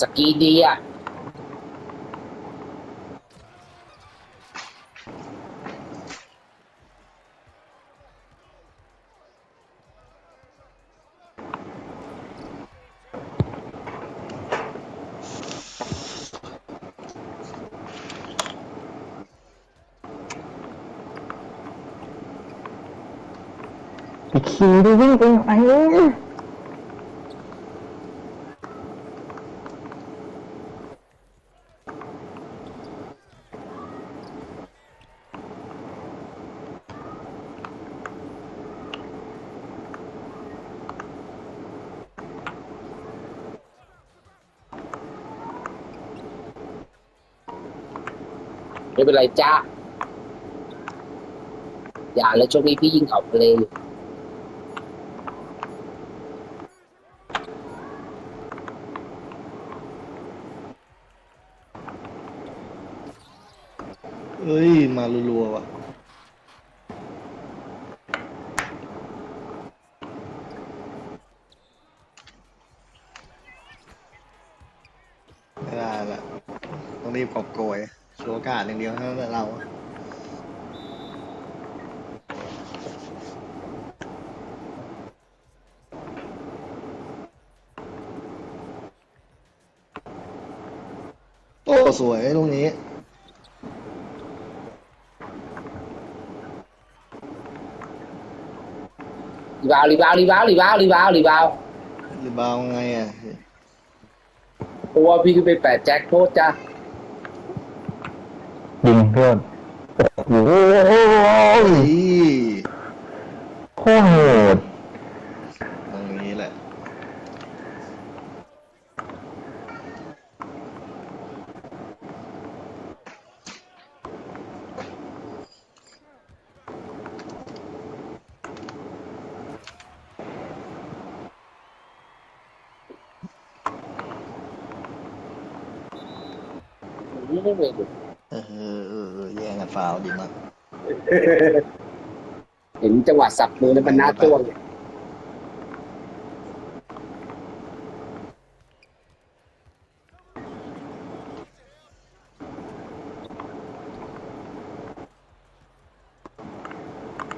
สกีดีอะไปขี่ดิวิ่งไปไหนไม่ เป็นไรจ้า อย่าแลยช่วงนี้พี่ยิงออกเลยเอ้ย มารัวๆว่ะ กาสอย่างเดียวเท่านั้นแหละเรา โอ้สวยตรงนี้ รีบาวรีบาวรีบาวรีบาวรีบาวรีบาวรีบาวไงอะ ตัวพี่ขึ้นไปแปดแจ็คโทษจ้า ยิงเพื่อนโอ้โห เฮ้ย โคตรโหด ตรงนี้แหละ ไม่ไม่ไม่ เออเออเออเออแย่งกันฟาวล์ดีมาก เห็นจังหวะ สับมือแล้วมันน่าจ้วงเนี่ย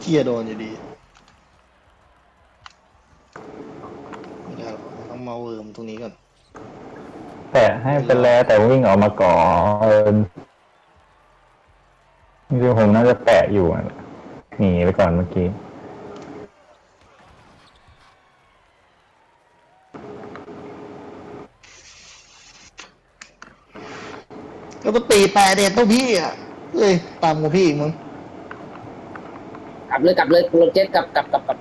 เคียโดนอยู่ดีไม่ได้หรอกต้องมาเวิร์มตรงนี้ก่อน แต่ให้เป็นแล้วแต่วิ่งออกมาก่อนจริงๆผมน่าจะแปะอยู่อะหนีไปก่อนเมื่อกี้ ก็ต้องตีแปรเด็ดต้องพี่อะเอ้ยตามกับพี่อีกมั้งกลับเลยกลับเลยโปรเจกต์กลับกลับกลับกลับ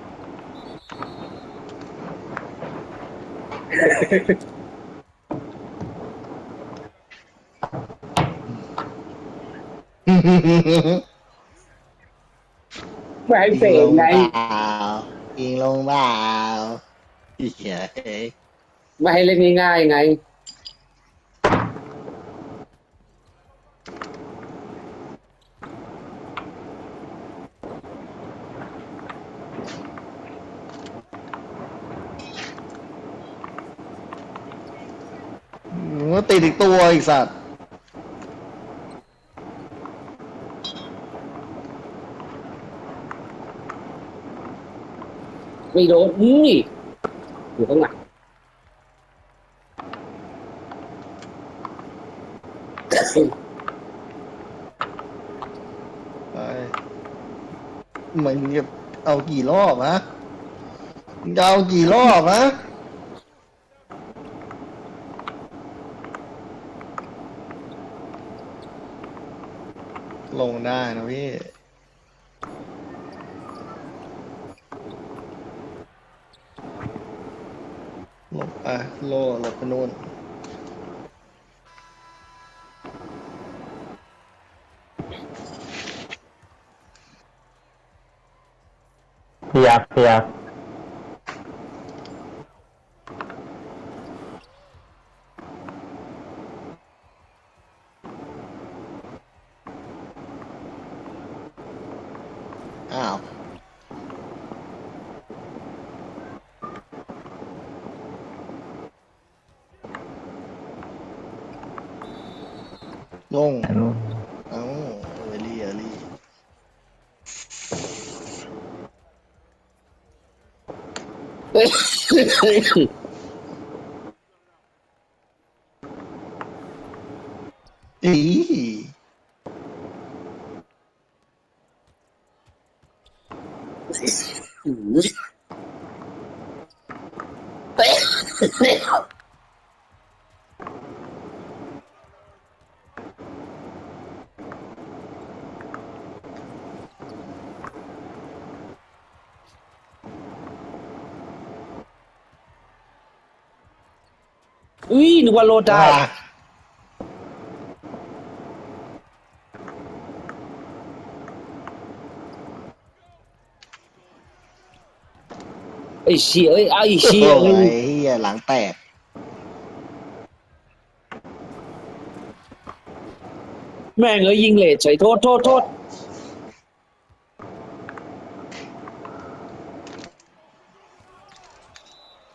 ไม่ให้เฟงไงยิงลงเปล่าอีเหี้ยเอ้ยไม่ให้เล่นง่ายๆไง มึงก็ติดอีกตัวอีกสัตว์ไม่โดนนี่อยู่ข้างหลังไปมันจะเอากี่รอบฮะมึงจะเอากี่รอบฮะ ลงได้นะพี่หลบอะโลหลบไปนู่นพี่ยักษ์พี่ยักษ์ อ้าว งงอันนู้น เอ้าเออรี่เออรี่อีอุ้ยนึกว่าโลดได้อะไอ้เชี่ยเอ้ยไอ้เชี่ยโอ้เอ้ยยเฮียหลังแตก แม่งเอ้ยยิงเลทเฉยโทษโทษโทษ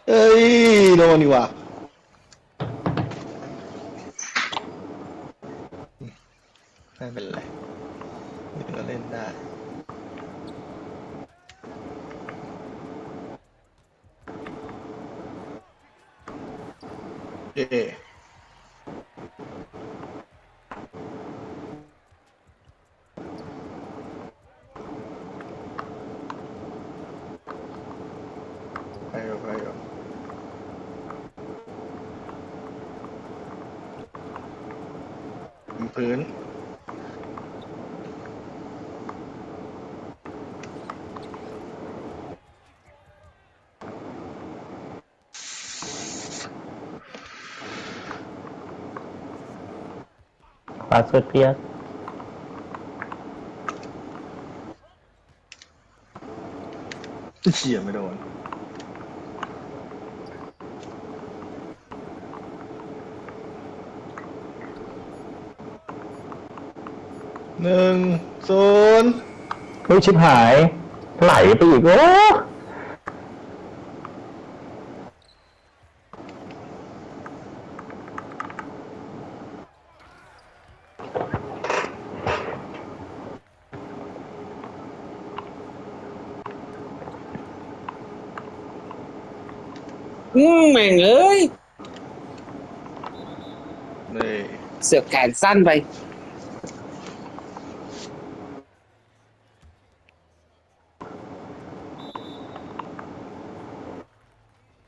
เอ้ยโดนดีกว่าไม่เป็นไรเดี๋ยวเล่นได้ เอ๊ะไปก่อนไปก่อน พื้น ขวาสุดเปียกเฉียไม่โดน หนึ่งศูนย์เฮ้ยชิบหาย ไหลไปอีกโอ้อืมแม่งเอ้ยนี่ เสือกแขนสั้นไป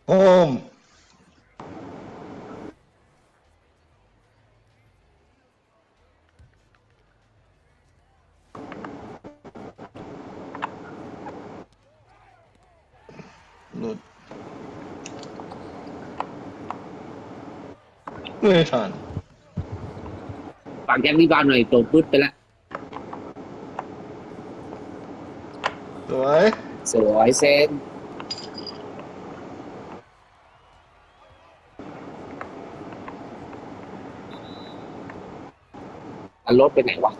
โฮมหลุด ไม่ทันฝั่งแกมมี่บ้านหน่อยโดนปึ๊ดไปแล้วสวยสวยเซนอันรถไปไหนวะ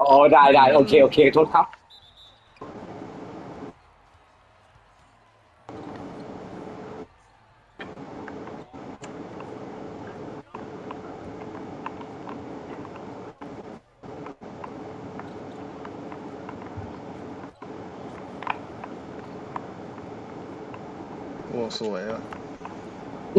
อ๋อ ได้ได้โอเค โอเค โทษครับ สวยอะย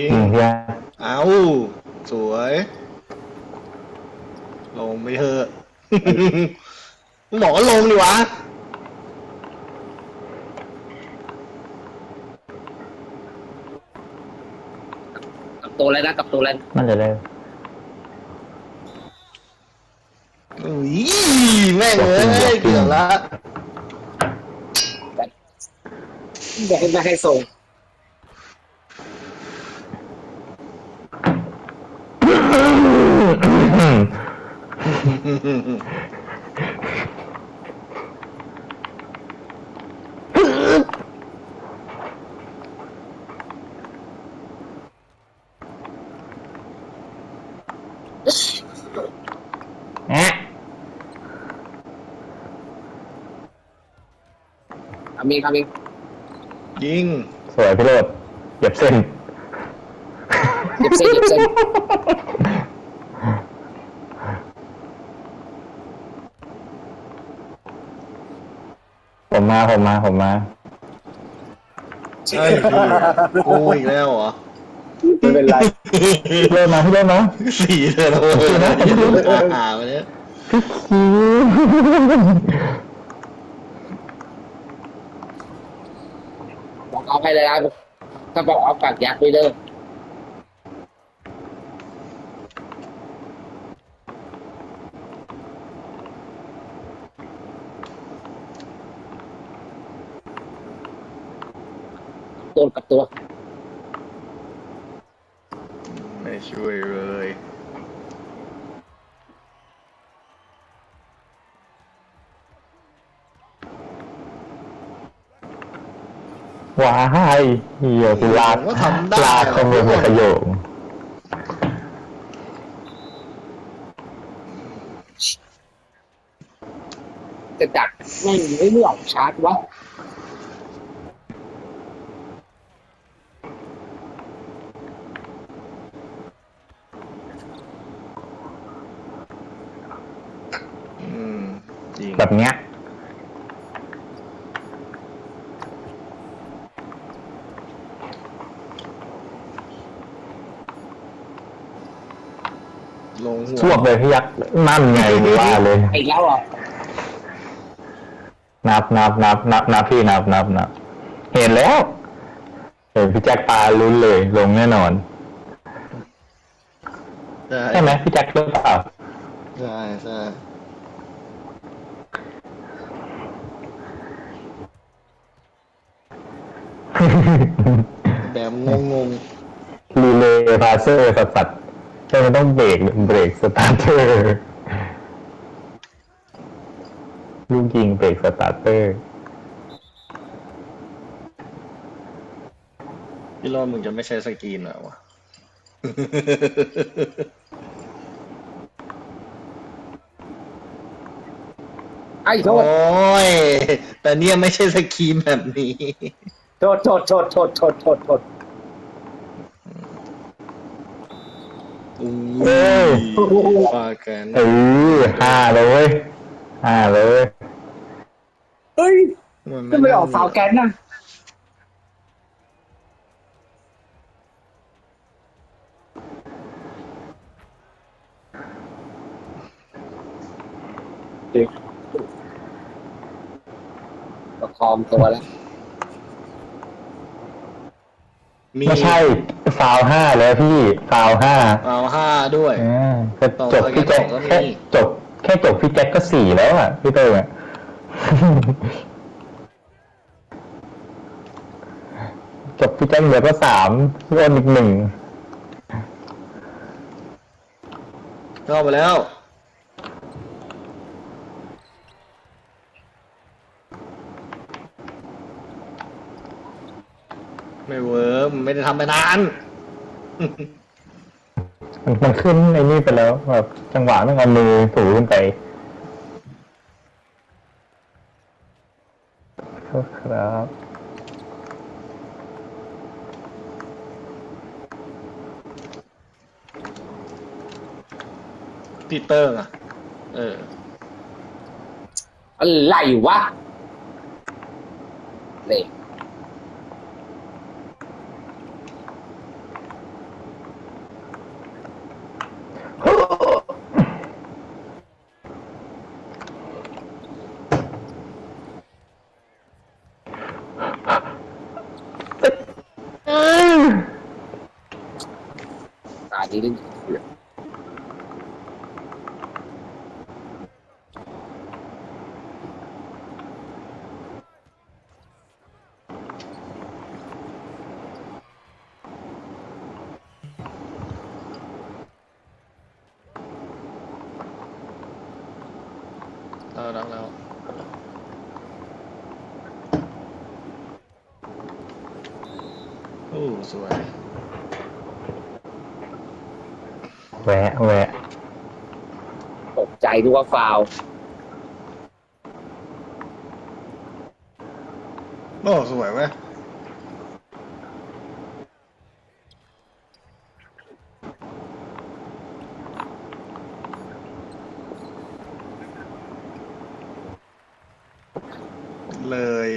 ิงยิงเพียเอาสวย ลงไม่เถอะบอกว่าลงดิวะ ตัวอะไรนะกับตัวอะไรมันจะได้อุ้ยแม่งเอ้ยเกือบละไม่ให้ไม่ให้ส่ง อ มีครับมียิงสวยพี่โรดเหยียบเส้น เหยียบเส้นเหยียบเส้นผมมาผมมาผมมาใช่พี่โอ้อีกแล้วเหรอไม่เป็นไรพี่โรดมาพี่โรดมาสี่เลยนะโอ้ยนะอย่าลืมอาหารมาเนี่ยคิว บอกเอาไปเลยนะ ถ้าบอกเอาปากยักษ์ไปเลยตัวกับตัว ไม่ช่วยเลย ว้ายเหี้ยกูลากก็ทำได้ ลากเข้ามือเป็นประโยคจะดักไม่ไม่เลือกชาร์จวะอืมจริงแบบเนี้ย สววบเลยพี่ยักษ์นั่นไงว่าเลยไอ้แล้วอะนับนับนับนับนับพี่นับนับนับเห็นแล้วเห็นพี่แจ็คปลาลุ้นเลย ลงแน่นอนใช่ใช่ไหมพี่แจ็คหรือเปล่าใช่ใช่แบบงงงรีเลย์พาเซอร์สัสๆ ใช่มันต้องเบรกเบรกสตาร์เตอร์ลูกยิงเบรกสตาร์เตอร์ๆพี่รอดมึงจะไม่ใช้สกรีนเหรอวะ ไอ้โทโอ้ษยแต่เนี่ยไม่ใช่สกรีนแบบนี้ โทษ โทษ โทษ โทษ โทษ โทษ โทษ อุ้ เอ้ ย ย ว่ากันเออห้าเลยเว้ยห้าเลยเว้ยเฮ้ยมันจะไมออกฟาวแกนนะประคองตัวแล้ว ไม่ใช่ ฟาวห้าแล้วพี่ฟาวห้าเอาห้าด้วย อ่าก็จบพี่แจ็คต่อไปก็แค่มีจบแค่จบพี่แจ็คก็สี่แล้วอะพี่เต้ยอะ จบพี่แจ็คเหลือก็สามพี่อ้นอีกหนึ่งเข้าไปแล้ว ไม่เวิร์มนไม่ได้ทำไปนาน มันมันขึ้นไอ้นี่ไปแล้วแบบจังหวะต้องเอามือถูขึ้นไปโทษครับพีเตอร์อะเออ อะไรวะนี่ตาดีดิ เอาดังแล้ว โอ้สวยแวะแวะตกใจดูว่าฟาวอ้สวยไหมเลย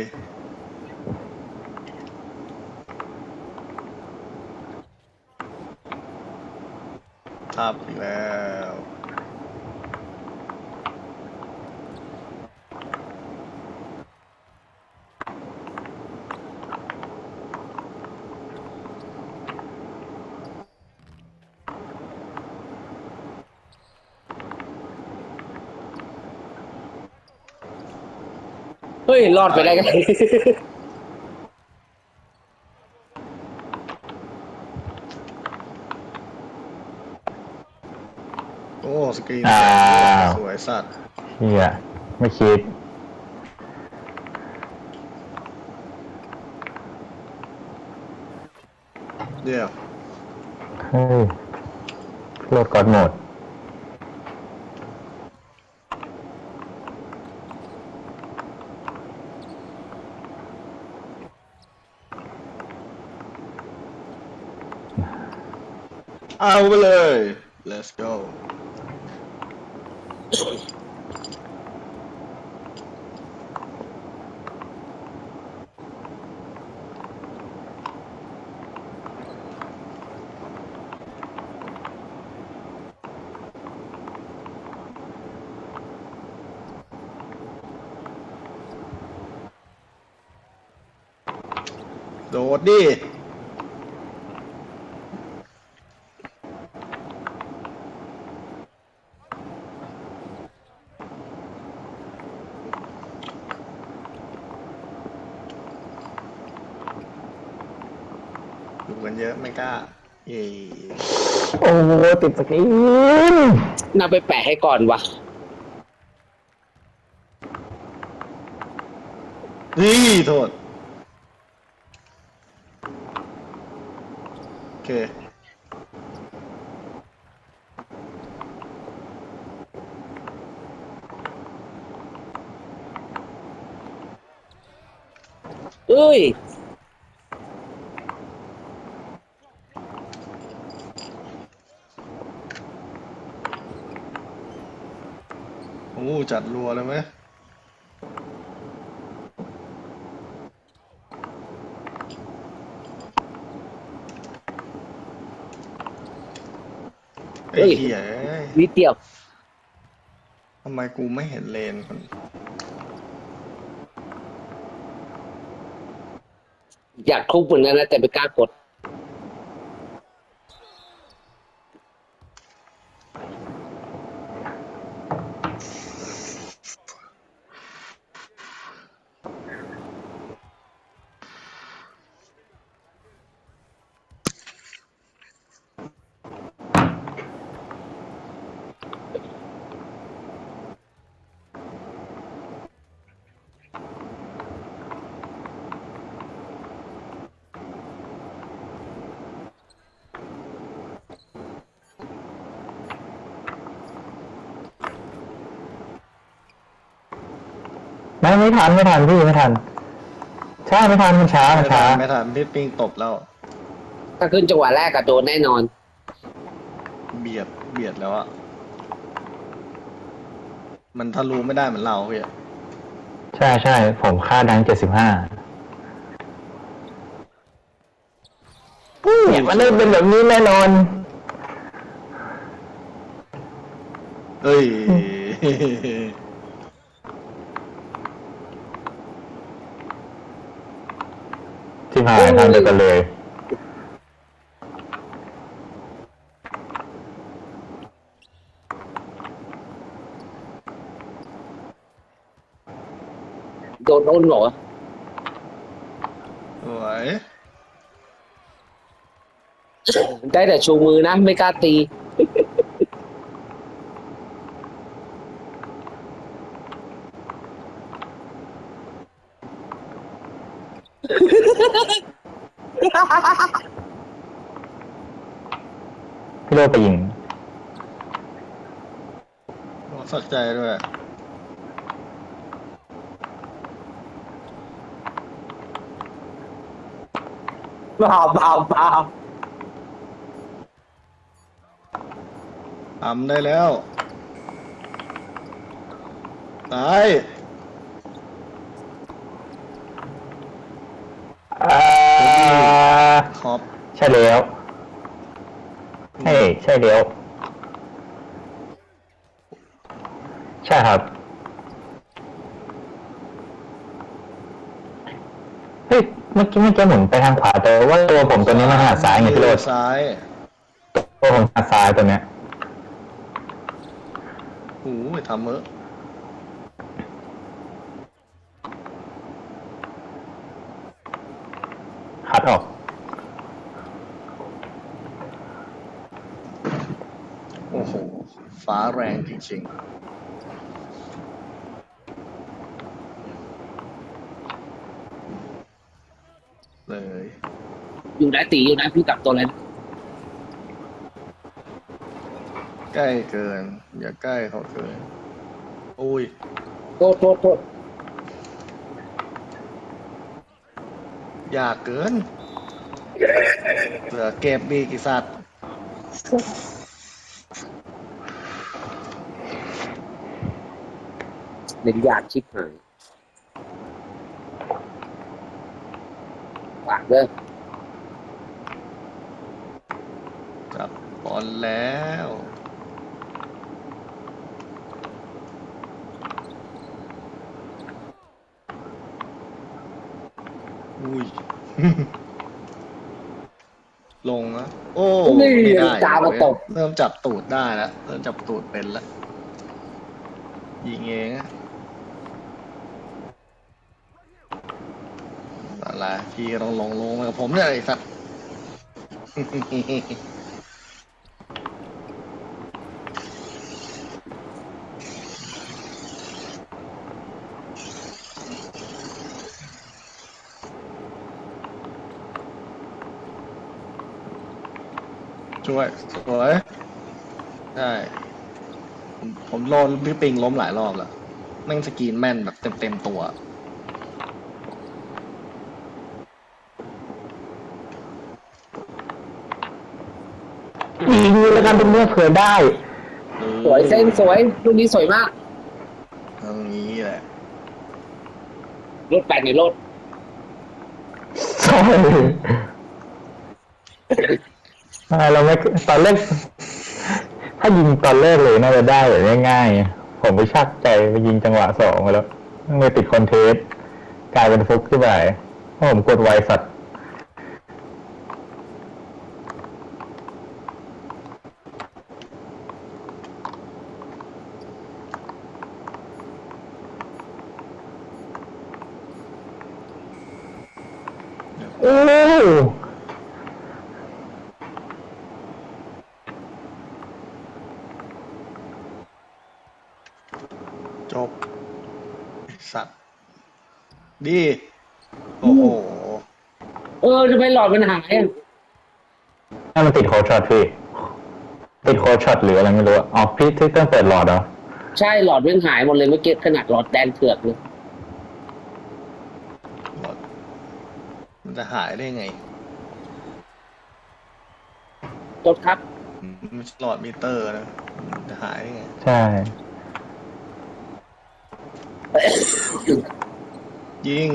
ทับอีกแล้ว เฮ้ย รอดไปได้ไงโอ้สกรีนอ้าวสวยสัตว์เฮียไม่คิด เดี๋ยวเฮ้ยโหลดก่อนหมด เอาไปเลย let's go โดดดิ อยู่กันเยอะ ไม่กล้าเย่โอ้โหติดสกรีนน่าไปแปะให้ก่อนวะนี่โทษ โอเค เอ้ย โอ้จัดรัวเลยไหมเฮ้ไอ้ยเหี้ยเอ้ยนิดเดียวทำไมกูไม่เห็นเลนคนอยากทุบเหมือนกันนะแต่ไม่กล้ากด ไม่ไม่ทันไม่ทันพี่ไม่ทันใช่ไม่ทันมันช้ามันไม่ทัช้านไม่ทันพี่ปิงตบแล้ว ถ้าขึ้นจังหวะแรกก็โดนแน่นอน เบียดเบียดแล้วอะมันทะลุไม่ได้เหมือนเราพี่ใช่ใช่ผมค่าดังเจ็ดสิบห้าเนี่ยมันได้เป็นแบบนี้แน่นอน เอ้ย ที่ผ่านทำเดียวกันเลยโดนอ้นเหรอสวยได้แต่ชูมือนะ ไม่กล้าตี พี่โรจน์ไปยิง สักใจด้วยเปล่าเปล่าเปล่าทำได้แล้ว ตาย อ่า ขอบ ใช่แล้ว ใช่ ใช่แล้ว ใช่ครับ เฮ้ย เมื่อกี้เมื่อกี้หมุนไปทางขวาแต่ว่าตัวผมตัวนี้มันถนัดซ้ายไงพี่โรดซ้าย ตัวผมถนัดซ้ายตัวเนี้ยโอ้ยทำเมอะ คัดออก โอ้โห ฟ้าแรงจริงๆ เลย อยู่นะตีอยู่นะพี่กลับตัวอะไรนะใกล้เกิน อย่าใกล้เขาเกิน อุ้ย โทษโทษโทษอยากเกินเหลือเก็บบีกอีสัตว์ เล่นยากชิบหายฝากเด้อจับบอลแล้ว อุ้ย ลงนะโอ้นี่ไม่ได้จาวมาตกเริ่มจับตูดได้แล้ว เริ่มจับตูดเป็นแล้ว ยิงเองอะ อะพี่ก็ต้องลงลงมากับผมเนี่ยไอ้สัตว์ ช่วยสวยได้ผมผมโดนพี่ปิงล้มหลายรอบแล้วแม่งสกรีนแม่นแบบเต็มเต็มๆตัว แล้วกันเป็นเมื่อเผื่อได้ สวยเส้นสวยลูกนี้สวยมากตรงนี้แหละรถแปดในรถใช่ไม่เราไม่ตอนแรกถ้ายิงตอนแรกเลยน่าจะได้แบบง่ายๆ ผมไปชักใจไปยิงจังหวะสองมาแล้วไม่ติดคอนเทสต์กลายเป็นฟุกขึ้นไปเพราะผมกดไวสัตว์ โอ้จบไอ้สัตว์ ดี โอ้โห เออทำไมหลอดมันหายอะนั่นมันติดโคช็อตพี่ ติดโคช็อตหรืออะไรไม่รู้อะอ๋อพี่ที่ต้องเปิดหลอดเหรอ ใช่หลอดมันหายหมดเลยเมื่อกี้ขนาดหลอดแดงเถือกเลย หลอด มันจะหายได้ไงรถครับไม่ใช่หลอดมิเตอร์นะมันจะหายได้ไง ใช่ ยิง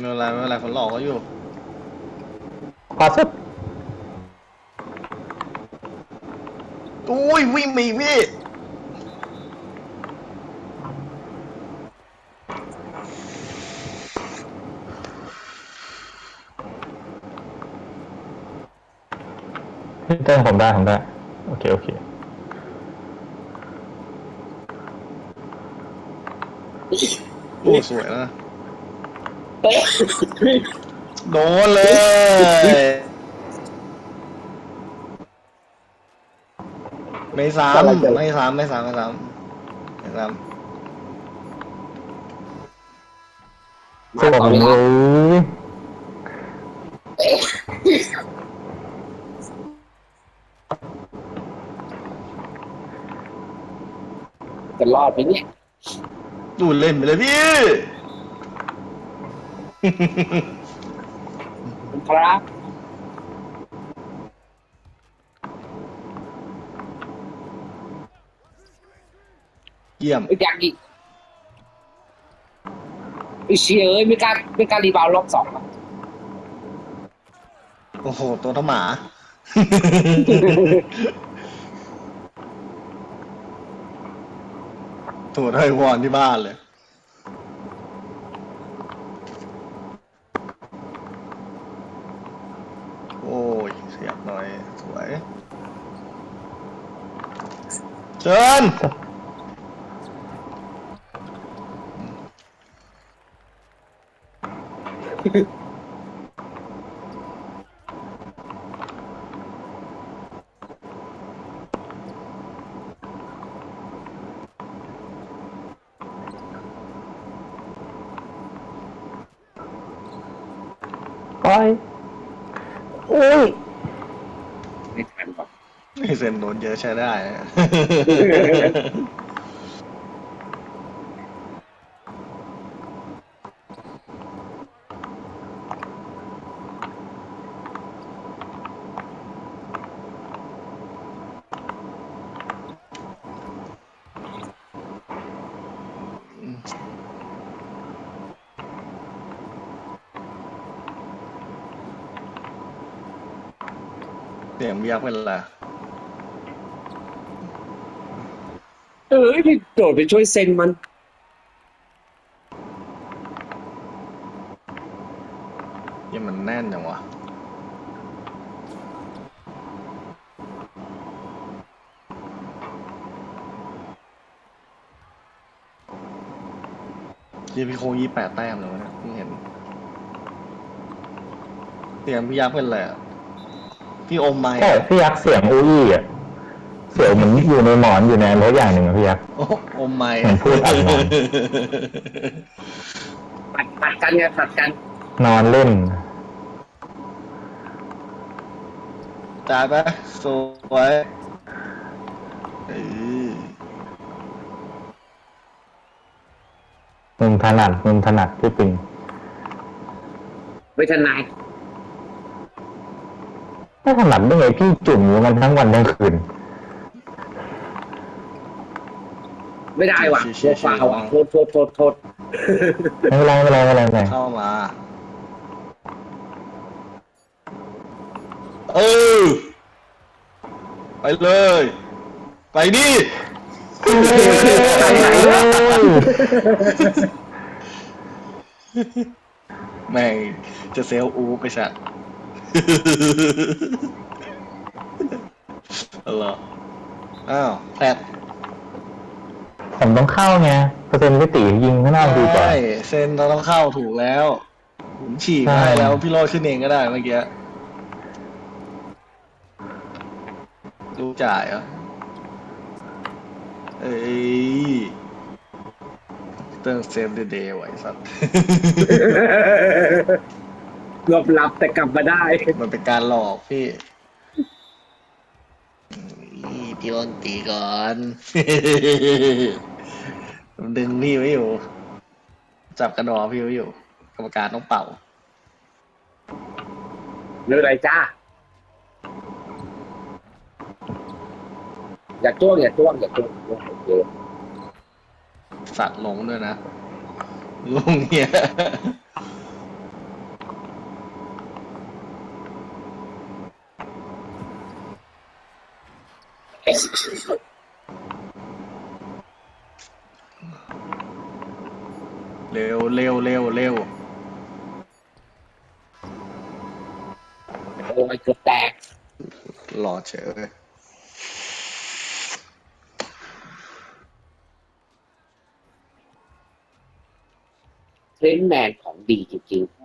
ไม่เป็นไรไม่เป็นไรคนหลอกเขาอยู่ ขวาสุดอุ้ยวิ่งมีพี่พี่เต้นผมได้ผมได้ โอเค โอเค โอ้สวยแล้วนะ โดนเลยไม่สาำไม่ซ้ำไม่สามไม่สามไม่ซ้ำสวมเลยจะรอดไหมเนี่ยดูเล่นไปเลยพี่ ครับเยี่ยมไม่อยากอีกไอ้เชียเอ้ยไม่กล้าไม่กล้ารีบาวด์รอบสองอะโอ้โห ตัวเท่าหมา ตัวไทยวอนที่บ้านเลย โอ้ยเสียบหน่อย สวย เชิญปล่อยอุ้ย ไม่ทันหรอก นี่ เซ็นโดนเยอะใช้ได้ เสียงเบียกเป็นไร เอ้ยพี่โดดไปช่วยเซ็นมันยังมันแน่นจังวะเฮียพี่โคยี่แปดแต้มเลยวะเนี่ยเพิ่งเห็นเสียงพี่ยักษ์เป็นไรอะพี่อมไม้ใช่พี่ยักษ์เสียงอุ้ยอะเสี ยงเหมือนอยู่ในหมอนอยู่ในอะไรสักอย่างหนึ่งอะพี่ยักษ์โอ้อมไม้เหมือนพูดอัดนอนปัดปัดกันไงปัดกันนอนเล่นจ่ายไปสวยเออมุมถนัดมุมถนัดพี่ปิงไม่ถนัดไม่ถนัดได้ไงพี่จุ่มอยู่มันทั้งวันทั้งคืน ไม่ได้ว่ะโทษฟาวอะโทษโทษโทษโทษไม่เป็นไรไม่เป็นไรไม่เป็นไรไม่เป็นไรเข้ามา เออ ไปเลย ไปดิแม่งจะเซลล์อูไปชัดเหรออ้าวแปด ผมต้องเข้าไงเปอร์เซ็นต์พี่ตียิงข้างหน้าดีกว่า ใช่เซนเราต้องเข้าถูกแล้วผมฉีกใช่ ให้แล้วพี่โรดขึ้นเองก็ได้เมื่อกี้รู้จ่ายเหรอเอ้ยเติมเซฟเดย์เดย์ไว้สัตว์หลบหลับแต่กลับมาได้ มันเป็นการหลอกพี่ อีพี่อ้นตีก่อนมันดึงพี่ไว้อยู่ จับกระดอพี่ไว้อยู่ กรรมการต้องเป่าเรื่องอะไรจ้า อย่าจ้วงอย่าจ้วงอย่าจ้วงโอเคสัตว์ลงด้วยนะลงเนี่ย เร็วเร็วเร็วเร็วโอ้ยเกือบแตกหล่อเฉยเทรนแมนของดีจริงๆ